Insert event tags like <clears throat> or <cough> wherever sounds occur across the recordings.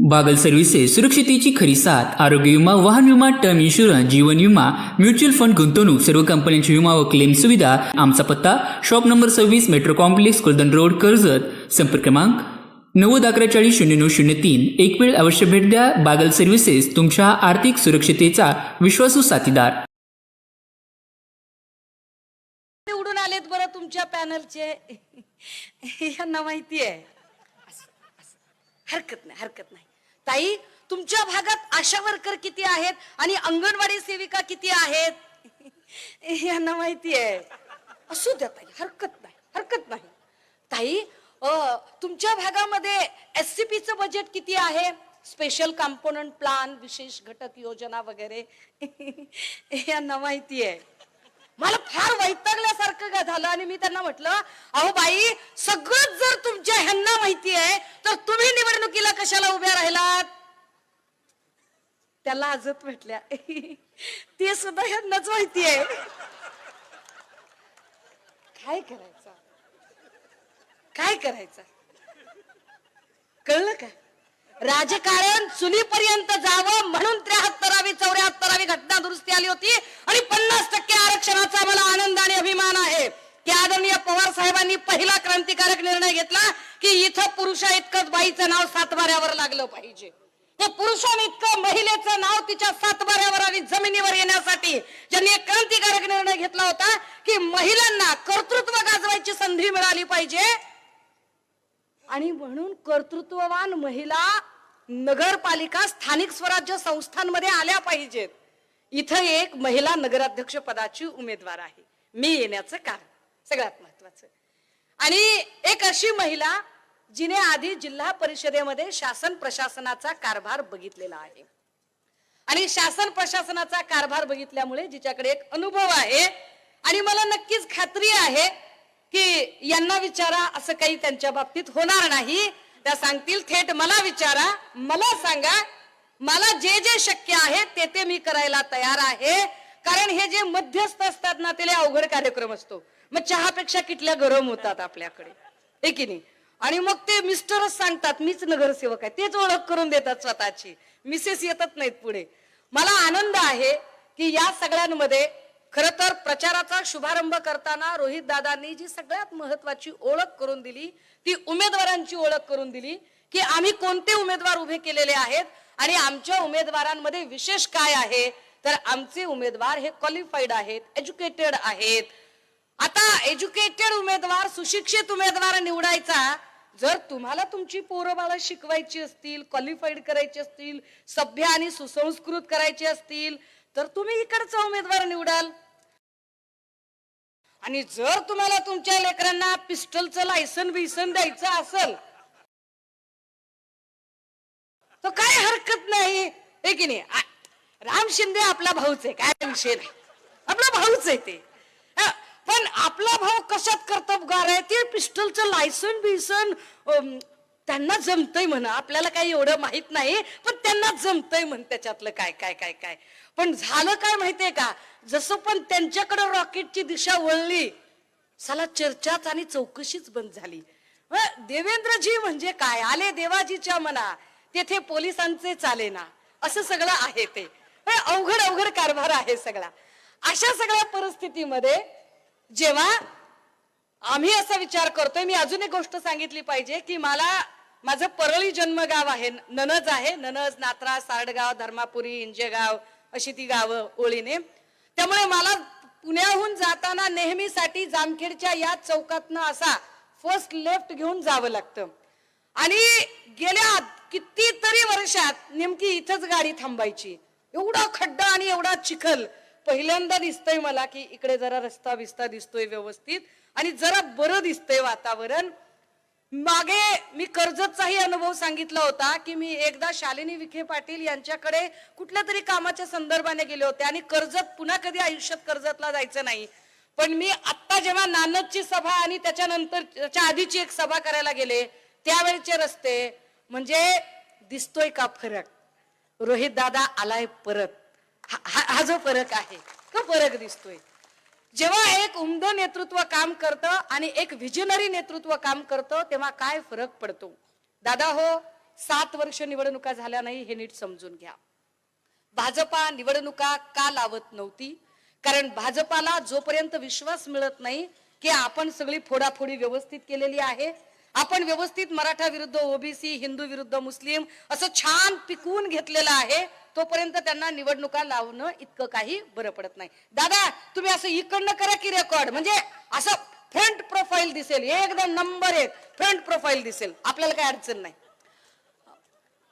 Bagal services सुरक्षितेची खरी साथ आरोग्य विमा वाहन विमा टर्म इन्शुरन्स जीवन विमा म्युच्युअल फंड गुंतवणूक सर्व कंपन्यांची विमा व क्लेम सुविधा आमचा पत्ता शॉप नंबर सव्वीस metro complex Kuldan road Karjat. संपर्क क्रमांक नव्वद अकरा चाळीस शून्य नऊ शून्य तीन. एक वेळ अवश्य भेट द्या. बागल सर्व्हिसेस तुमच्या आर्थिक सुरक्षितेचा विश्वासू साथीदार. निवडून आलेत बरं तुमच्या पॅनलचे. <laughs> यांना माहिती आहे. हरकत नाही हरकत नाही. ताई तुमच्या भागात आशा वर्कर किती आहेत आणि अंगणवाडी सेविका किती आहेत? <laughs> यांना माहिती आहे. असू द्या ताई हरकत नाही हरकत नाही. ताई तुमच्या भागामध्ये एस सी पीचं बजेट किती आहे? स्पेशल कॉम्पोनंट प्लान विशेष घटक योजना वगैरे? <laughs> यांना माहिती आहे. मला फार वैतागल्यासारखं का झालं आणि मी त्यांना म्हटलं अहो बाई सगळंच जर तुमच्या ह्यांना माहिती आहे तर तुम्ही निवडणुकीला कशाला उभ्या राहिलात? त्याला आजत म्हटल्या ते सुद्धा ह्यांनाच माहिती आहे. काय करायचं? काय करायचं? कळलं का? राजकारण चुलीपर्यंत जावं म्हणून त्र्याहत्तरावी चौऱ्याहत्तरावी घटना दुरुस्ती आली होती आणि पन्नास टक्के आरक्षणाचा मला आनंद आणि अभिमान आहे. की आदरणीय पवार साहेबांनी पहिला क्रांतिकारक निर्णय घेतला की इथं पुरुषा इतकंच बाईचं नाव सातबाऱ्यावर लागलं पाहिजे. ते पुरुषाने इतकं महिलेचं नाव तिच्या सातबाऱ्यावर आणि जमिनीवर येण्यासाठी ज्यांनी एक क्रांतिकारक निर्णय घेतला होता की महिलांना कर्तृत्व गाजवायची संधी मिळाली पाहिजे. आणि म्हणून कर्तृत्ववान महिला नगरपालिका स्थानिक स्वराज्य संस्थांमध्ये आल्या पाहिजेत. इथं एक महिला नगराध्यक्ष पदाची उमेदवार आहे. मी येण्याचं कारण. सगळ्यात महत्वाचं आणि एक अशी महिला जिने आधी जिल्हा परिषदेमध्ये शासन प्रशासनाचा कारभार बघितलेला आहे. आणि शासन प्रशासनाचा कारभार बघितल्यामुळे जिच्याकडे एक अनुभव आहे आणि मला नक्कीच खात्री आहे की यांना विचारा असं काही त्यांच्या बाबतीत होणार नाही. त्या सांगतील थेट मला विचारा मला सांगा मला जे जे शक्य आहे ते ते मी करायला तयार आहे. कारण हे जे मध्यस्थ असतात ना त्याला अवघड कार्यक्रम असतो. मग चहापेक्षा किटल्या गरम होतात आपल्याकडे. हे की नाही? आणि मग ते मिस्टरच सांगतात मीच नगरसेवक आहे. तेच ओळख करून देतात स्वतःची. मिसेस येतच नाहीत पुढे. मला आनंद आहे की या सगळ्यांमध्ये खर तर प्रचाराचा शुभारंभ करताना रोहित दादांनी जी सगळ्यात महत्वाची ओळख करून दिली ती उमेदवारांची ओळख करून दिली की आम्ही कोणते उमेदवार उभे केलेले आहेत आणि आमच्या उमेदवारांमध्ये विशेष काय आहे तर आमचे उमेदवार हे क्वालिफाईड आहेत एज्युकेटेड आहेत. आता एज्युकेटेड उमेदवार सुशिक्षित उमेदवार निवडायचा. जर तुम्हाला तुमची पोरं बाळा शिकवायची असतील क्वालिफाईड करायची असतील सभ्य आणि सुसंस्कृत करायचे असतील तर तुम्ही इकडचा उमेदवार निवडाल. आणि जर तुम्हाला तुमच्या लेकरांना पिस्टलचं लायसन बिसन द्यायचं असेल तर काय हरकत नाही. हे की नाही? राम शिंदे आपला भाऊच आहे काय विषय नाही आपला भाऊच आहे ते. पण आपला भाऊ कशात कर्तबगार आहे? ते पिस्टलचं लायसन बिसन त्यांना जमतय म्हणा. आपल्याला काही एवढं माहीत नाही पण त्यांना जमतय म्हण त्याच्यातलं काय काय काय काय. पण झालं काय माहितीये का? जसं पण त्यांच्याकडे रॉकेटची दिशा वळली साला चर्चाच आणि चौकशीच बंद झाली. देवेंद्रजी म्हणजे काय? आले देवाजीच्या मना तेथे पोलिसांचे चाले ना असं सगळं आहे ते. अवघड अवघड कारभार आहे सगळा. अशा सगळ्या परिस्थितीमध्ये जेव्हा आम्ही असा विचार करतोय मी अजून एक गोष्ट सांगितली पाहिजे की मला माझं परळी जन्मगाव आहे ननज आहे ननज नात्रा सारडगाव धर्मापुरी इंजेगाव अशी ती गावं ओळीने. त्यामुळे मला पुण्याहून जाताना नेहमीसाठी जामखेडच्या या चौकातनं असा फर्स्ट लेफ्ट घेऊन जावं लागतं. आणि गेल्या कितीतरी वर्षात नेमकी इथंच गाडी थांबायची. एवढा खड्डा आणि एवढा चिखल. पहिल्यांदा दिसतंय मला की इकडे जरा रस्ता बिस्ता दिसतोय व्यवस्थित आणि जरा बरं दिसतंय वातावरण. मागे मी कर्जतचाही अनुभव सांगितला होता की मी एकदा शालिनी विखे पाटील यांच्याकडे कुठल्या तरी कामाच्या संदर्भाने गेले होते आणि कर्जत पुन्हा कधी आयुष्यात कर्जतला जायचं नाही. पण मी आत्ता जेव्हा नानदची सभा आणि त्याच्यानंतर त्याच्या आधीची एक सभा करायला गेले त्यावेळचे रस्ते म्हणजे दिसतोय का फरक? रोहित दादा आलाय परत. हा- हा जो फरक आहे तो फरक दिसतोय. जेव्हा एक उमद नेतृत्व काम करतं आणि एक व्हिजनरी नेतृत्व काम करतं तेव्हा काय फरक पडतो? दादा हो सात वर्ष निवडणुका झाल्या नाही हे नीट समजून घ्या. भाजपा निवडणुका का लावत नव्हती? कारण भाजपाला जोपर्यंत विश्वास मिळत नाही की आपण सगळी फोडाफोडी व्यवस्थित केलेली आहे आपण व्यवस्थित मराठा विरुद्ध ओबीसी हिंदू विरुद्ध मुस्लिम असं छान पिकवून घेतलेलं आहे तोपर्यंत त्यांना निवडणुका लावणं इतकं काही बरं पडत नाही. दादा तुम्ही असं इकडनं करा की रेकॉर्ड म्हणजे असं फ्रंट प्रोफाईल दिसेल. एकदम नंबर एक फ्रंट प्रोफाईल दिसेल. आपल्याला काही अडचण नाही.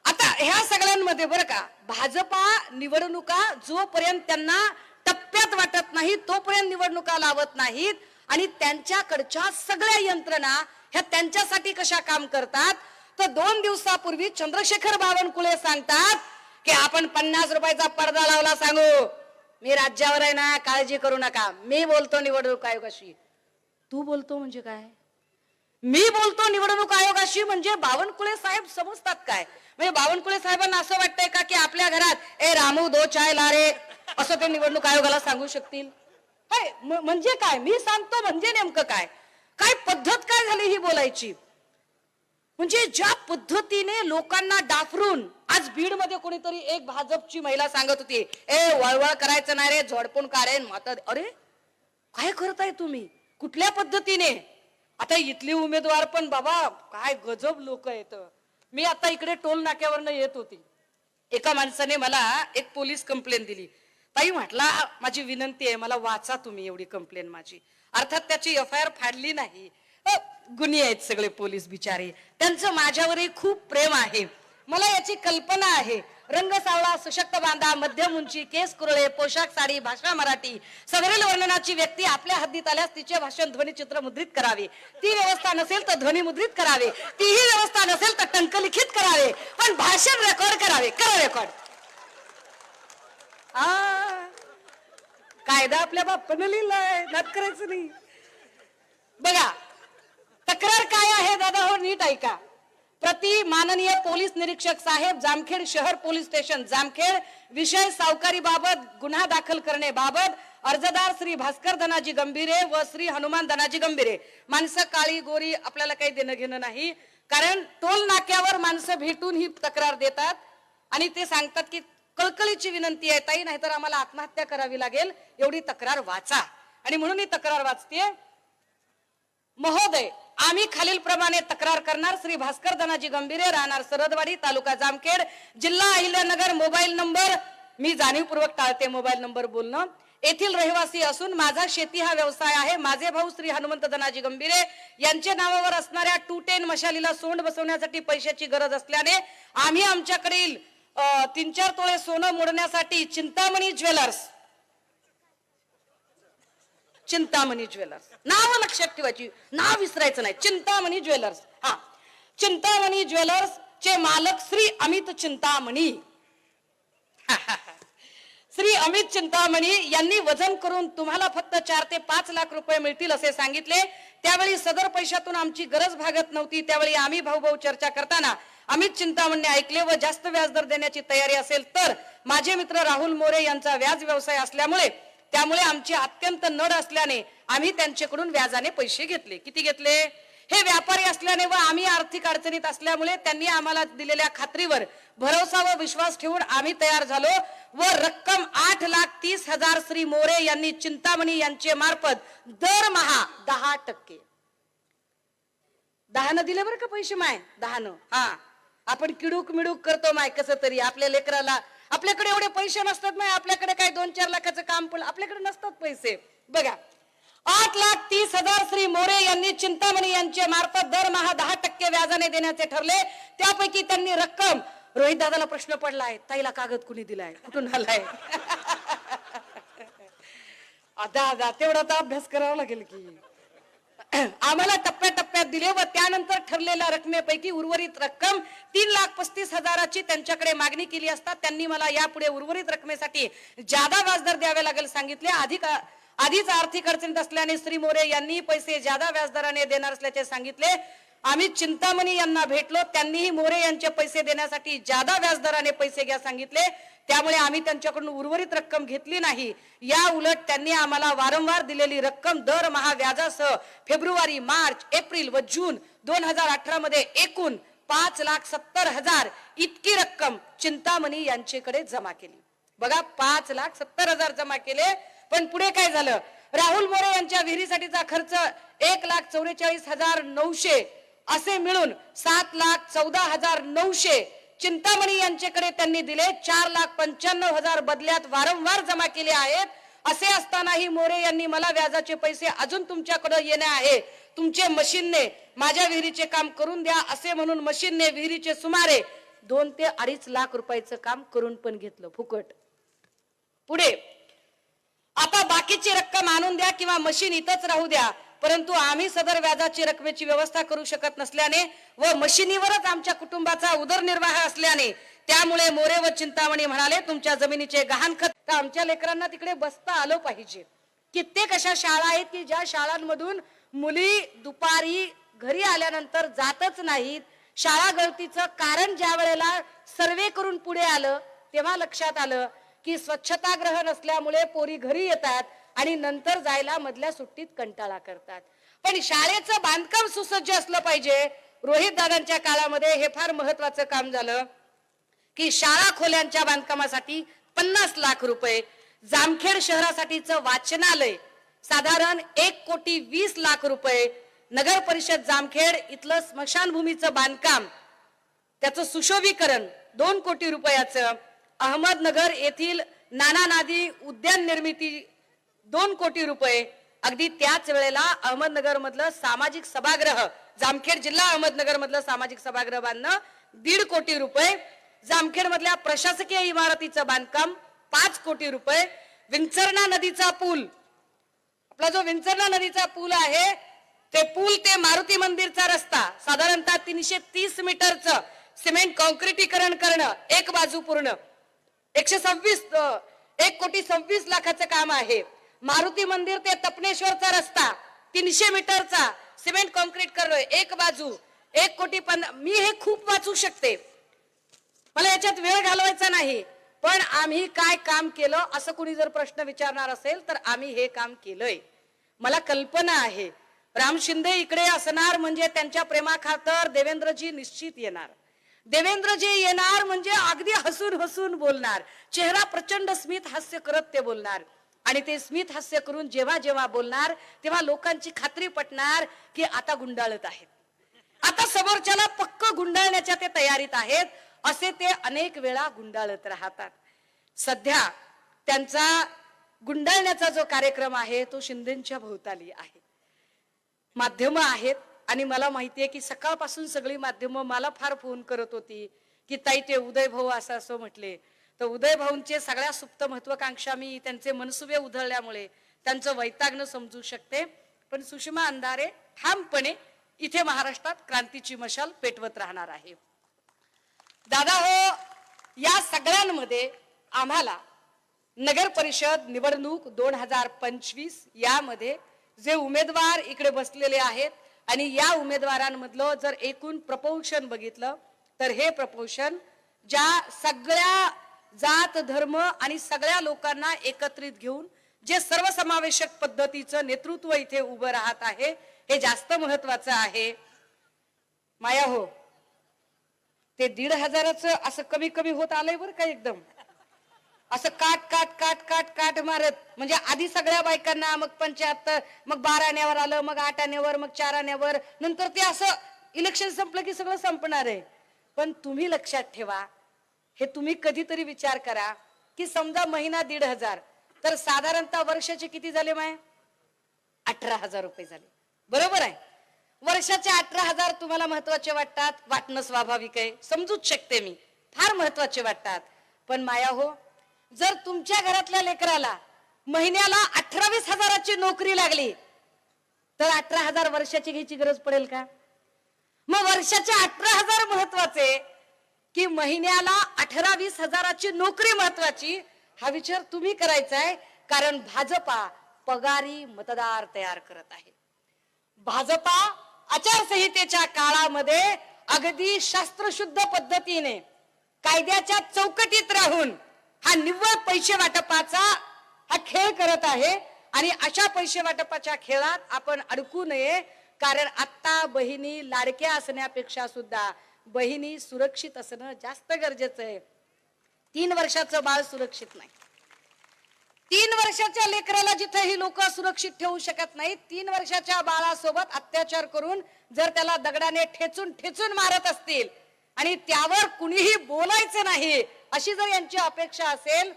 आता ह्या सगळ्यांमध्ये बरं का भाजपा निवडणुका जोपर्यंत त्यांना टप्प्यात वाटत नाही तोपर्यंत निवडणुका लावत नाहीत. आणि त्यांच्याकडच्या सगळ्या यंत्रणा ह्या त्यांच्यासाठी कशा काम करतात? तर दोन दिवसापूर्वी चंद्रशेखर बावनकुळे सांगतात की आपण पन्नास रुपयाचा पडदा लावला सांगू. मी राज्यावर आहे ना काळजी करू नका. मी बोलतो निवडणूक आयोगाशी. तू बोलतो म्हणजे काय? मी बोलतो निवडणूक आयोगाशी म्हणजे बावनकुळे साहेब समजतात काय? म्हणजे बावनकुळे साहेबांना असं वाटतंय का की आपल्या घरात ए रामू दो चाय लारे असं ते निवडणूक आयोगाला सांगू शकतील? काय? म्हणजे काय? मी सांगतो म्हणजे नेमकं काय? काय पद्धत काय झाली ही बोलायची? म्हणजे ज्या पद्धतीने लोकांना डाफरून आज बीडमध्ये कोणीतरी एक भाजपची महिला सांगत होती ए वळवळ करायचं नाही रे झोडपून काढेन माता अरे काय करताय तुम्ही? कुठल्या पद्धतीने? आता इथले उमेदवार पण बाबा काय गजब लोक आहेत. मी आता इकडे टोल नाक्यावरनं येत होती. एका माणसाने मला एक पोलीस कंप्लेन दिली. ताई म्हटला माझी विनंती आहे मला वाचा तुम्ही एवढी कंप्लेन माझी. अर्थात त्याची एफ आय आर फाडली नाही. गुन्हे आहेत सगळे पोलीस बिचारे. त्यांचं माझ्यावरही खूप प्रेम आहे. मला याची कल्पना आहे. रंग सावळा सशक्त बांधा मध्यम उंची केस कुरळे पोशाख साडी भाषा मराठी सदरील वर्णनाची व्यक्ती आपल्या हद्दीत आल्यास तिचे भाषण ध्वनिचित्र मुद्रित करावे. ती व्यवस्था नसेल तर ध्वनी मुद्रित करावे. तीही व्यवस्था नसेल तर टंकलिखित करावे. पण भाषण रेकॉर्ड करावे. करा रेकॉर्ड कायदा आपल्या बाप्पानं लिहिलाय. नात करायचं नाही. बघा तक्रार काय आहे दादा? हो नीट ऐका. प्रति माननीय पोलीस निरीक्षक साहेब जामखेड शहर पोलीस स्टेशन जामखेड विषय सावकारी बाबत गुन्हा दाखल करणे बाबत अर्जदार श्री भास्कर धनाजी गंभीरे व श्री हनुमान धनाजी गंभीरे. माणसं काळी गोरी आपल्याला काही देणं घेणं नाही कारण टोल नाक्यावर माणसं भेटून ही तक्रार देतात आणि ते सांगतात की कळकळीची विनंती आहे ताई नाहीतर आम्हाला आत्महत्या करावी लागेल एवढी तक्रार वाचा. आणि म्हणून ही तक्रार वाचते महोदय आम्ही खालील प्रमाणे तक्रार करणार. श्री भास्कर धनाजी गंभीरे राहणार सरदवाडी तालुका जामखेड जिल्हा अहिल्यानगर मोबाईल नंबर मी जाणीवपूर्वक टाळते मोबाईल नंबर बोलणं. येथील रहिवासी असून माझा शेती हा व्यवसाय आहे. माझे भाऊ श्री हनुमंत धनाजी गंभीरे यांच्या नावावर असणाऱ्या टू टेन मशालीला सोंड बसवण्यासाठी पैशाची गरज असल्याने आम्ही आमच्याकडील तीन चार तोळे सोनं मोडण्यासाठी चिंतामणी ज्वेलर्स चिंतामणी ज्वेलर्स. नाव लक्षात ठेवायची. नाव विसरायचं नाही. चिंतामणी ज्वेलर्स. हा. चिंतामणी ज्वेलर्स चे मालक श्री अमित चिंतामणी. <laughs> श्री अमित चिंतामणी यांनी वजन करून तुम्हाला फक्त चार ते पाच लाख रुपये मिळतील असे सांगितले. त्यावेळी सदर पैशातून आमची गरज भागत नव्हती. त्यावेळी आम्ही भाऊ भाऊ चर्चा करताना अमित चिंतामणी ऐकले व जास्त व्याजदर देण्याची तयारी असेल तर माझे मित्र राहुल मोरे यांचा व्याज व्यवसाय असल्यामुळे त्यामुळे आमची अत्यंत नड असल्याने आम्ही त्यांच्याकडून व्याजाने पैसे घेतले. किती घेतले? हे व्यापारी असल्याने व आम्ही आर्थिक अडचणीत असल्यामुळे त्यांनी आम्हाला दिलेल्या खात्रीवर भरोसा व विश्वास ठेवून आम्ही तयार झालो व रक्कम आठ लाख तीस हजार श्री मोरे यांनी चिंतामणी यांचे मार्फत दरमहा दहा टक्के. दहानं दिले बरं का पैसे माय? दहानं. हा. आपण किडूक मिडूक करतो माय कसं तरी आपल्या लेकराला आपल्याकडे एवढे पैसे नसतात नाही आपल्याकडे काय दोन चार लाखाचं काम पण आपल्याकडे नसतात पैसे. बघा आठ लाख तीस हजार श्री मोरे यांनी चिंतामणी यांचे मार्फत दरमहा दहा टक्के व्याजाने देण्याचे ठरले. त्यापैकी त्यांनी रक्कम रोहित दादाला प्रश्न पडलाय ताईला कागद कुणी दिलाय? कुठून आलाय? <laughs> आता आता तेवढा तर अभ्यास करावा लागेल की. <clears throat> आम्हाला टप्प्याटप्प्यात दिले व त्यानंतर ठरलेल्या रकमेपैकी उर्वरित रक्कम तीन लाख पस्तीस हजाराची त्यांच्याकडे मागणी केली असता त्यांनी मला यापुढे उर्वरित रकमेसाठी जादा व्याजदर द्यावे लागेल सांगितले. अधिक आधीच आर्थिक अडचणीत असल्याने श्री मोरे यांनी पैसे जादा व्याजदराने देणार असल्याचे सांगितले. आम्ही चिंतामणी यांना भेटलो. त्यांनीही मोरे यांचे पैसे देण्यासाठी जादा व्याजदराने पैसे घ्या सांगितले. त्यामुळे आम्ही त्यांच्याकडून उर्वरित रक्कम घेतली नाही. या उलट त्यांनी आम्हाला वारंवार दिलेली रक्कम दरमहा व्याजासह फेब्रुवारी मार्च एप्रिल व जून दोन हजार अठरा मध्ये एकूण पाच लाख सत्तर हजार इतकी रक्कम चिंतामणी यांच्याकडे जमा केली. बघा पाच लाख सत्तर हजार जमा केले पण पुढे काय झालं? राहुल मोरे यांच्या विहिरीसाठीचा खर्च एक लाख चौवेचाळीस हजार नऊशे असे मिळून सात लाख चौदा हजार नऊशे चिंतामणी यांच्याकडे त्यांनी दिले. चार लाख पंच्याण्णव हजार बदल्यात वारंवार जमा केले आहेत. असे असतानाही मोरे यांनी मला व्याजाचे पैसे अजून तुमच्याकडे येणे आहे. तुमचे मशीनने माझ्या विहिरीचे काम करून द्या असे म्हणून मशीनने विहिरीचे सुमारे दोन ते अडीच लाख रुपयाचं काम करून पण घेतलं. फुकट. पुढे. आता बाकीची रक्कम आणून द्या किंवा मशीन इथंच राहू द्या. परंतु आम्ही सदर व्याजाची रकमेची व्यवस्था करू शकत नसल्याने व मशिनीवरच आमच्या कुटुंबाचा उदरनिर्वाह असल्याने त्यामुळे मोरे व चिंतामणी म्हणाले तुमच्या जमिनीचे गहाणखत आमच्या लेकरांना तिकडे बसता आलं पाहिजे. कित्येक अशा शाळा आहेत की ज्या शाळांमधून मुली दुपारी घरी आल्यानंतर जातच नाहीत. शाळा गळतीचं कारण ज्या वेळेला सर्वे करून पुढे आलं तेव्हा लक्षात आलं की स्वच्छताग्रह नसल्यामुळे पोरी घरी येतात. आणि नंतर जायला मधल्या सुट्टीत कंटाळा करतात. पण शाळेचं बांधकाम सुसज्ज असलं पाहिजे. रोहित दादांच्या काळामध्ये हे फार महत्वाचं काम झालं की शाळा खोल्यांच्या बांधकामासाठी पन्नास लाख रुपये जामखेड शहरासाठीचं वाचनालय साधारण एक कोटी वीस लाख रुपये नगर परिषद जामखेड इथलं स्मशानभूमीचं बांधकाम त्याचं सुशोभीकरण दोन कोटी रुपयाचं अहमदनगर येथील नाना नादी उद्यान निर्मिती दोन कोटी रुपये. अगदी त्याच वेळेला अहमदनगर मधलं सामाजिक सभागृह जामखेड जिल्हा अहमदनगर मधलं सामाजिक सभागृह बांधणं दीड कोटी रुपये. जामखेड मधल्या प्रशासकीय इमारतीचं बांधकाम पाच कोटी रुपये. विंचरणा नदीचा पूल. आपला जो विंचरणा नदीचा पूल आहे ते पूल ते मारुती मंदिरचा रस्ता. साधारणतः तीनशे तीस मीटरचं सिमेंट कॉन्क्रिटीकरण करणं एक बाजू पूर्ण. एकशे सव्वीस एक कोटी सव्वीस लाखाचं काम आहे. मारुती मंदिर ते तपनेश्वरचा रस्ता तीनशे मीटरचा सिमेंट कॉन्क्रीट करलोय एक बाजू एक कोटी पंधरा मी हे खूप वाचू शकते. मला याच्यात वेळ घालवायचा नाही पण आम्ही काय काम केलं असं कुणी जर प्रश्न विचारणार असेल तर आम्ही हे काम केलंय. मला कल्पना आहे राम शिंदे इकडे असणार म्हणजे त्यांच्या प्रेमाखातर देवेंद्रजी निश्चित येणार. देवेंद्रजी येणार म्हणजे अगदी हसून हसून बोलणार चेहरा प्रचंड स्मित हास्य करत ते बोलणार. आणि ते स्मित हास्य करून जेव्हा जेव्हा बोलणार तेव्हा लोकांची खात्री पटणार की आता गुंडाळत आहेत. आता समोरच्याला पक्क गुंडाळण्याच्या ते तयारीत आहेत असे ते अनेक वेळा गुंडाळत राहतात. सध्या त्यांचा गुंडाळण्याचा जो कार्यक्रम आहे तो शिंदेच्या भोवताली आहे. माध्यम आहेत आणि मला माहिती आहे की सकाळपासून सगळी माध्यमं मला फार फोन करत होती की ताई ते उदय भाऊ असं असं म्हटले तर उदय भाऊंचे सगळ्या सुप्त महत्वाकांक्षा मी त्यांचे मनसुबे उधळल्यामुळे त्यांचं वैताग्न समजू शकते. पण सुषमा अंधारे ठामपणे इथे महाराष्ट्रात क्रांतीची मशाल पेटवत राहणार आहे. दादा हो या सगळ्यांमध्ये आम्हाला नगर परिषद निवडणूक दोन हजार पंचवीस यामध्ये जे उमेदवार इकडे बसलेले आहेत आणि या उमेदवारांमधलं जर एकूण प्रपोशन बघितलं तर हे प्रपोशन ज्या सगळ्या जात धर्म आणि सगळ्या लोकांना एकत्रित घेऊन जे सर्वसमावेशक पद्धतीचं नेतृत्व इथे उभं राहत आहे हे जास्त महत्वाचं आहे. माया हो ते दीड हजाराचं असं कमी कमी होत आलंय बरं का एकदम. असं काट काट काट काट काट मारत. म्हणजे आधी सगळ्या बायकांना मग पंच्याहत्तर मग बारा आण्यावर आलं मग आठ आण्यावर मग चार आण्यावर नंतर ते असं इलेक्शन संपलं की सगळं संपणार आहे. पण तुम्ही लक्षात ठेवा हे तुम्ही कधीतरी विचार करा की समजा महिना दीड हजार तर साधारणतः वर्षाचे किती झाले माय? अठरा हजार रुपये झाले. बरोबर आहे? वर्षाचे अठरा हजार तुम्हाला महत्त्वाचे वाटतात. वाटणं स्वाभाविक आहे. समजूच शकते मी. फार महत्त्वाचे वाटतात. पण माया हो जर तुमच्या घरातल्या लेकराला महिन्याला अठरावीस हजाराची नोकरी लागली तर अठरा हजार वर्षाची घ्यायची गरज पडेल का? मग वर्षाचे अठरा हजार महत्त्वाचे की महिन्याला अठरा वीस हजाराची नोकरी महत्वाची हा विचार तुम्ही करायचा आहे कारण भाजपा पगारी मतदार तयार करत आहे. भाजपा आचारसंहितेच्या काळामध्ये अगदी शास्त्रशुद्ध पद्धतीने कायद्याच्या चौकटीत राहून हा निव्वळ पैसे वाटपाचा हा खेळ करत आहे आणि अशा पैसे वाटपाच्या खेळात आपण अडकू नये कारण आत्ता बहिणी लाडक्या असण्यापेक्षा सुद्धा बहिणी सुरक्षित असणं जास्त गरजेचं आहे. तीन वर्षाचं बाळ सुरक्षित नाही. तीन वर्षाच्या लेकराला जिथे ही लोक सुरक्षित ठेवू शकत नाही तीन वर्षाच्या बाळासोबत अत्याचार करून जर त्याला दगडाने ठेचून ठेचून मारत असतील आणि त्यावर कुणीही बोलायचं नाही अशी जर यांची अपेक्षा असेल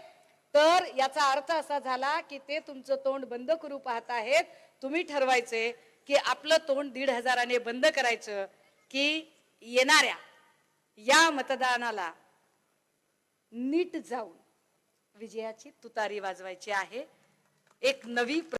तर याचा अर्थ असा झाला की ते तुमचं तोंड बंद करू पाहत आहेत. तुम्ही ठरवायचे की आपलं तोंड दीड हजाराने बंद करायचं की येणाऱ्या या मतदानाला नीट जाऊन विजयाची तुतारी वाजवायची आहे. एक नवी प्र-